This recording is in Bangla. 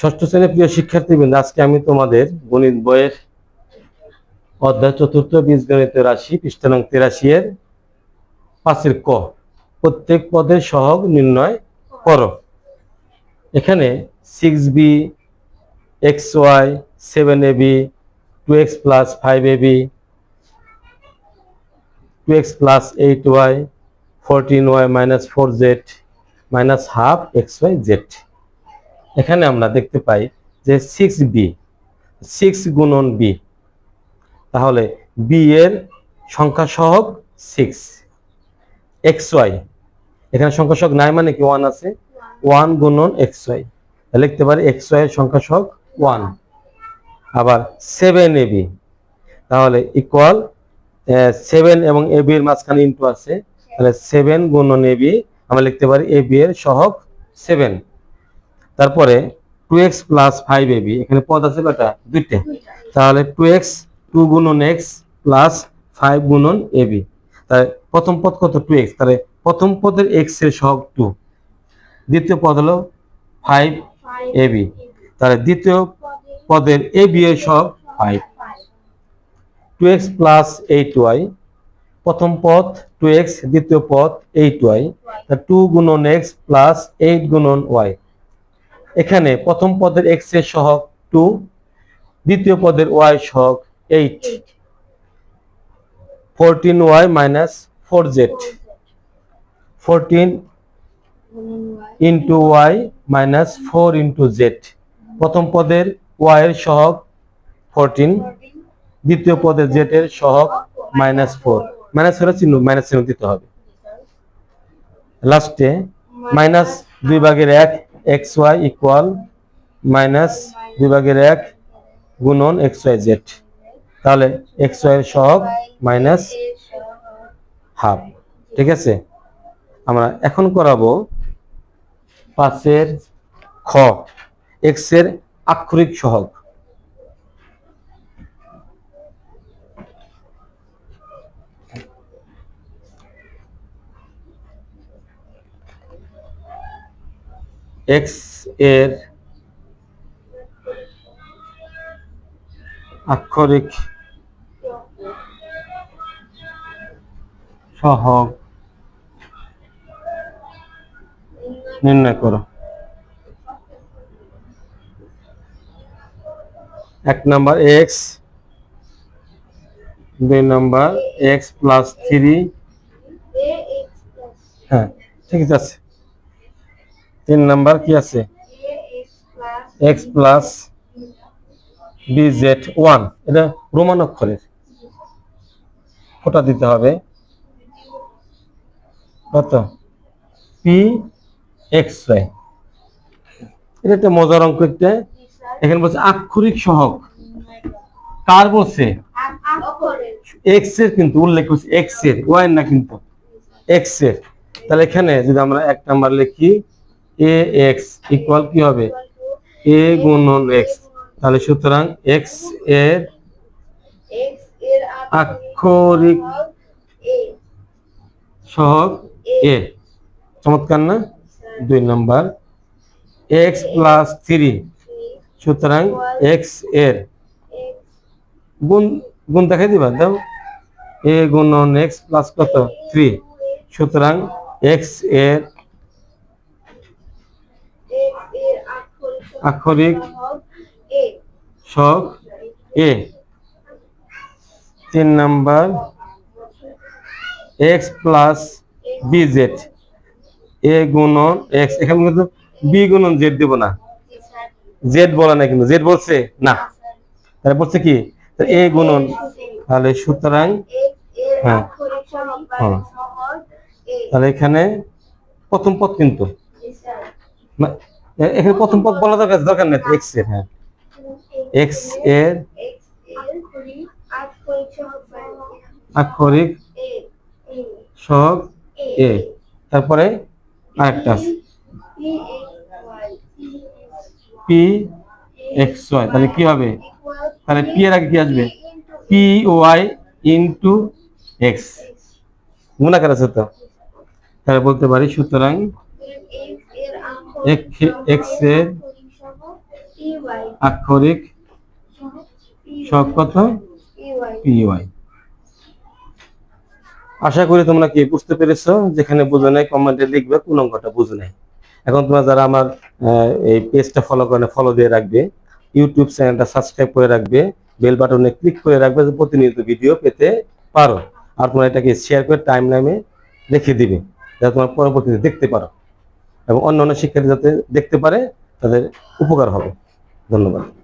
ষষ্ঠ শ্রেণির প্রিয় শিক্ষার্থীবৃন্দ, আজকে আমি তোমাদের গণিত বইয়ের অধ্যায় চতুর্থ বীজগণিত রাশি, পৃষ্ঠা নং তেরাশি এর পাঁচের ক। প্রত্যেক পদের সহগ নির্ণয় করো। এখানে six B X Y seven A B two X plus five A B two X plus eight Y fourteen Y minus four Z minus half X Y Z এখানে আমরা দেখতে পাই যে সিক্স বি সিক্স গুণন বি তাহলে বি এর সংখ্যা সহগ সিক্স এক্স ওয়াই এখানে সংখ্যা সহগ নাই মানে কি ওয়ান আছে? ওয়ান গুণন এক্স ওয়াই লিখতে পারি এক্স ওয়াই এর সংখ্যা সহগ ওয়ান আবার সেভেন এ বি তাহলে ইকুয়াল সেভেন এবং এ বি এর মাঝখানে ইন্টু আছে, তাহলে সেভেন গুণন বি আমরা লিখতে পারি এ বি এর সহগ সেভেন তারপরে two X plus five A B এখানে পদ আছে কটা দুইটা। তাহলে টু এক্স টু গুণন এক্স প্লাস ফাইভ গুণন এ বি তাহলে প্রথম পদ কত টু এক্স তাহলে প্রথম পদের এক্সের সহগ টু দ্বিতীয় পদ হলো ফাইভ এ বি তাহলে দ্বিতীয় পদের এ বি এর সহগ five two X plus eight Y প্রথম পদ টু এক্স দ্বিতীয় পদ এইট ওয়াই টু গুণন এক্স প্লাস এইট গুণন ওয়াই এখানে প্রথম পদের এক্সের সহগ টু দ্বিতীয় পদের ওয়াই সহগ eight fourteen Y minus four Z fourteen into Y minus four into Z প্রথম পদের ওয়াই এর সহগ ফোরটিন দ্বিতীয় পদের জেড এর সহগ মাইনাস ফোর মাইনাস ফোর চিহ্ন মাইনাস চিহ্ন দিতে হবে। লাস্টে মাইনাস দুই ভাগের এক এক্স ওয়াই ইকুয়াল মাইনাস দুই ভাগের এক গুণন এক্স ওয়াই জেড। তাহলে এক্স ওয়াই সব মাইনাস হাফ। ঠিক আছে? আমরা এখন করাবো পাঁচের খ, এক্সের আক্ষরিক সহগ। এক্সের আক্ষরিক সহগ নির্ণয় করো। এক নাম্বার এক্স দুই নাম্বার এক্স প্লাস থ্রি হ্যাঁ ঠিক আছে। তিন নাম্বার কি আছে? X plus B Z one এটা রোমান অক্ষরের। ফোটা দিতে হবে। কত? পি এক্স ওয়াই এটা একটা মজার অঙ্ক একটা। এখানে বলছে আক্ষরিক সহগ কার বলছে? এক্সের কিন্তু, উল্লেখ করছে এক্সের। ওয়াই না কিন্তু। এক্সের। তাহলে এখানে যদি আমরা এক নাম্বার লিখি এ এক্স ইকুয়াল কি হবে? এ গুণন এক্স তাহলে সুতরাং এক্সের আক্ষরিক সহগ এ চমৎকার না? দুই নাম্বার। এক্স প্লাস থ্রি সুতরাং এক্সের গুণ গুণ দেখাই দিবা, দাও। এ গুণন এক্স প্লাস কত? থ্রি সুতরাং এক্সের আক্ষরিক সহগ এ। তিন number, X plus B Z. A গুণন এক্স, এখানে কিন্তু বি গুণন জেড দেব না। জেড বলা না কিন্তু, জেড বলছে না। তাহলে বলছে কি? এ গুণন, তাহলে সুতরাং হ্যাঁ হ্যাঁ। তাহলে এখানে প্রথম পদ কিন্তু। এখানে প্রথম পদ বলা দরকার দরকার নেই এক্সের। হ্যাঁ। এক্সের আক্ষরিক সহগ এ তারপরে আরেকটা আছে। পি এক্স ওয়াই তাহলে কি হবে তাহলে পি এর আগে কি আসবে? পি ওয়াই ইন্টু এক্স গুণাকার আছে তো? তাহলে বলতে পারি সুতরাং এক্সের আক্ষরিক সহগ কত? পিওয়াই। আশা করি তোমরা কি বুঝতে পেরেছ? যেখানে বুঝো নাই, কমেন্টে লিখবে, কোন অঙ্কটা বুঝো নাই। এখন তোমরা যারা আমার এই পেজটা ফলো করে ফলো দিয়ে রাখবে। ইউটিউব চ্যানেলটা সাবস্ক্রাইব করে রাখবে। বেল বাটনে ক্লিক করে রাখবে, যে প্রতিনিয়ত ভিডিও পেতে পারো। আর তোমরা এটাকে শেয়ার করে টাইম লাইনে রেখে দিবে, যাতে তোমরা পরবর্তীতে দেখতে পারো। এবং অন্য অন্য শিক্ষার্থী যাতে দেখতে পারে তাদের উপকার হবে। ধন্যবাদ।